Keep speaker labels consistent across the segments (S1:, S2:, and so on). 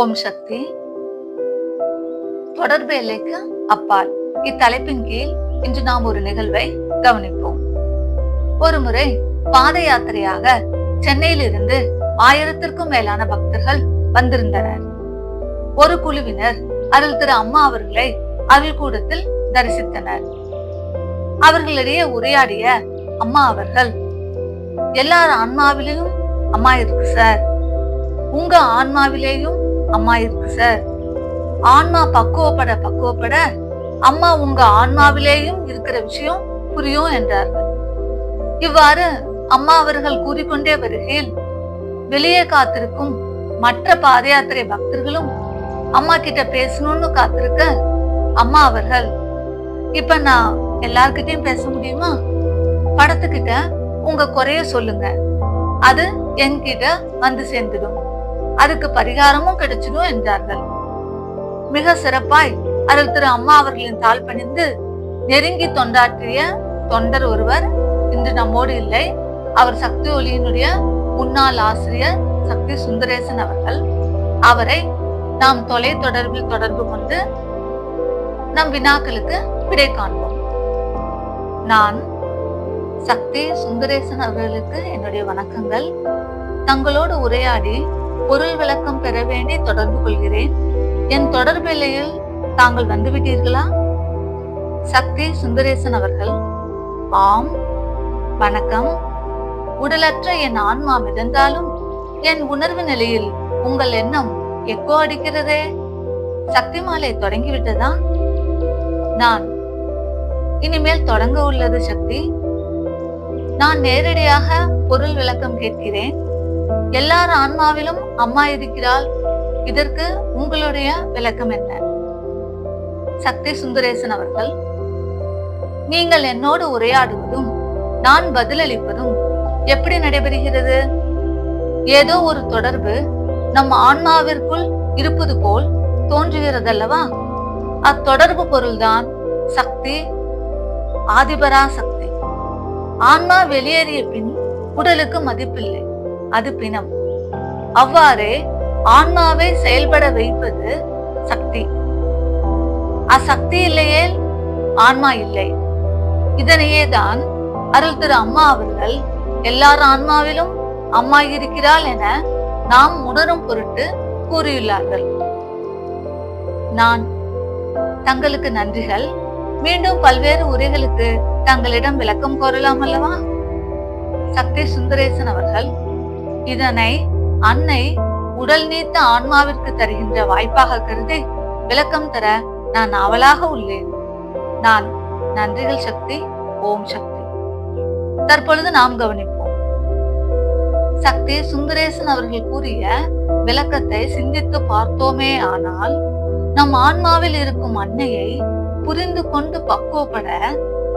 S1: ஓம் சக்தி தொடர்பு எல்லைக்கு அப்பால். இத்தலைப்பின் கீழ் இன்று நாம் ஒரு நிகழ்வை கவனிப்போம். ஒரு முறை பாத யாத்திரையாக சென்னையிலிருந்து ஆயிரத்திற்கும் மேலான பக்தர்கள் வந்திருந்தனர். ஒரு குழுவினர் அருள் திரு அம்மா அவர்களை அருள் கூடத்தில் தரிசித்தனர். அவர்களிடையே உரையாடிய அம்மா அவர்கள் எல்லார் ஆன்மாவிலையும் அம்மா இருக்கு சார். உங்க ஆன்மாவிலேயும் அம்மா இருக்கு சார். ஆன்மா பக்குவப்பட பக்குவப்பட அம்மா உங்க ஆன்மாவிலேயும் இருக்கிற விஷயம் புரியும் என்றார்கள் இவ்வாறு அம்மா அவர்கள் கூறிக்கொண்டே வருகையில் வெளியே காத்திருக்கும் மற்ற பாத யாத்திரை பக்தர்களும் அம்மா கிட்ட பேசணும்னு காத்திருக்க அம்மா அவர்கள் இப்ப நான் எல்லார்கிட்டயும் பேச முடியுமா? படத்துக்கிட்ட உங்க குறைய சொல்லுங்க. அது என்கிட்ட வந்து சேர்ந்துடும். அதுக்கு பரிகாரமும் கிடைச்சிடும் என்றார்கள். மிக சிறப்பாய் அருள் திரு அம்மா அவர்களின் தாழ் பணிந்து நெருங்கி தொண்டாற்றிய தொண்டர் ஒருவர் இன்று நம்மோடு இல்லை. அவர் சக்தி ஒளியினுடைய முன்னாள் ஆசிரியர் சக்தி சுந்தரேசன் அவர்கள். அவரை நாம் தொலை தொடர்பில் தொடர்பு கொண்டு நம் வினாக்களுக்கு விடை காண்போம். நான் சக்தி சுந்தரேசன் அவர்களுக்கு என்னுடைய வணக்கங்கள். தங்களோடு உரையாடி பொருள் விளக்கம் பெற வேண்டி தொடர்பு கொள்கிறேன். என் தொடர்பு எல்லையில் தாங்கள் வந்துவிட்டீர்களா? சக்தி சுந்தரேசன் அவர்கள். ஆம் வணக்கம். உடலற்ற என் ஆன்மா மிதந்தாலும் என் உணர்வு நிலையில் உங்கள் எண்ணம் எக்கோ அடிக்கிறதே? சக்தி மாலை தொடங்கிவிட்டதா? நான். இனிமேல் தொடங்க உள்ளது சக்தி. நான் நேரடியாக பொருள் விளக்கம் கேட்கிறேன். எல்லார் ஆன்மாவிலும் அம்மா இருக்கிறாள். இதற்கு உங்களுடைய விளக்கம் என்ன? சக்தி சுந்தரேசன் அவர்கள் நீங்கள் என்னோடு உரையாடுவதும் நான் பதிலளிப்பதும் எப்படி நடைபெறுகிறது? ஏதோ ஒரு தொடர்பு நம் ஆன்மாவிற்குள் இருப்பது போல் தோன்றுகிறதல்லவா? அத்தொடர்பு பொருள்தான் சக்தி ஆதிபரா சக்தி ஆன்மா வெளியேறிய பின் உடலுக்கு மதிப்பில்லை. அது பிணம். அவ்வாறே ஆன்மாவை செயல்பட வைப்பது சக்தி. அசக்தி இல்லையே ஆன்மா இல்லை. இதனையே தான் அருள் திரு அம்மா அவர்கள் எல்லார் ஆன்மாவிலும் அம்மா இருக்கிறாள் என நாம் உணரும் பொருட்டு கூறியுள்ளார்கள். நான் தங்களுக்கு நன்றிகள். மீண்டும் பல்வேறு உரைகளுக்கு தங்களிடம் விளக்கம் கோரலாம் அல்லவா? சக்தி சுந்தரேசன் அவர்கள் இதனை அன்னை உடல் நீத்த ஆன்மாவிற்கு தருகின்ற வாய்ப்பாக கருதி விளக்கம் தர நான் அவளாக உள்ளேன். நான் நன்றிகள் சக்தி ஓம் சக்தி. தற்பொழுது நாம் கவனிப்போம். சக்தி சுந்தரேசன் அவர்கள் கூறிய விளக்கத்தை சிந்தித்து பார்த்தோமே ஆனால் நம் ஆன்மாவில் இருக்கும் அன்னையை புரிந்து கொண்டு பக்குவப்பட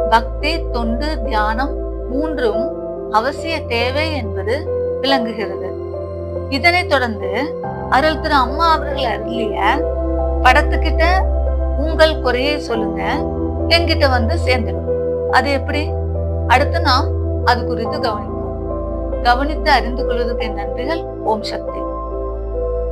S1: பக்தி தொண்டு தியானம் மூன்றும் அவசிய தேவை என்பது விளங்குகிறது. இதனைத் தொடர்ந்து அருள் திரு அம்மா அவர்கள் அருளிய படத்துக்கிட்ட உங்கள் குறையை சொல்லுங்க. என்கிட்ட வந்து சேர்ந்துடும். அது எப்படி? அடுத்து நாம் அது குறித்து கவனிப்போம். கவனித்து அறிந்து கொள்வதற்கு என் நன்றிகள். ஓம் சக்தி.